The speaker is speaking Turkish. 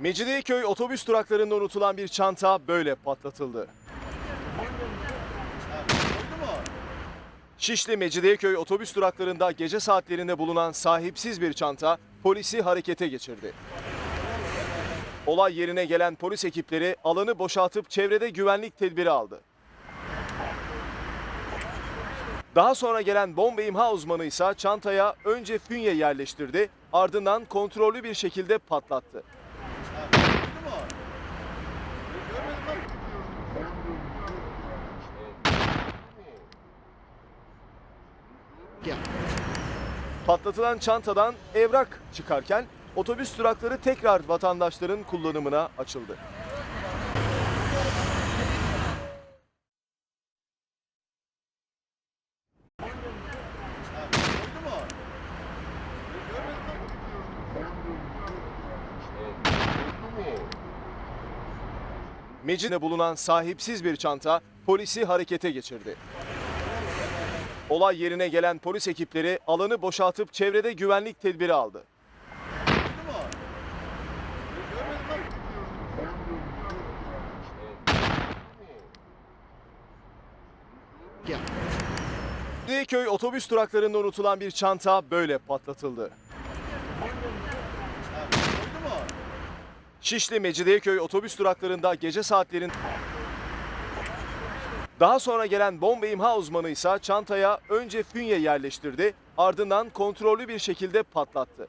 Mecidiyeköy otobüs duraklarında unutulan bir çanta böyle patlatıldı. Şişli Mecidiyeköy otobüs duraklarında gece saatlerinde bulunan sahipsiz bir çanta polisi harekete geçirdi. Olay yerine gelen polis ekipleri alanı boşaltıp çevrede güvenlik tedbiri aldı. Daha sonra gelen bomba imha uzmanı ise çantaya önce fünye yerleştirdi, ardından kontrollü bir şekilde patlattı. Patlatılan çantadan evrak çıkarken otobüs durakları tekrar vatandaşların kullanımına açıldı. Mecidiye'de bulunan sahipsiz bir çanta polisi harekete geçirdi. Olay yerine gelen polis ekipleri alanı boşaltıp çevrede güvenlik tedbiri aldı. Köy otobüs duraklarında unutulan bir çanta böyle patlatıldı. Şişli Mecidiyeköy otobüs duraklarında gece saatlerin daha sonra gelen bomba imha uzmanı ise çantaya önce fünye yerleştirdi, ardından kontrollü bir şekilde patlattı.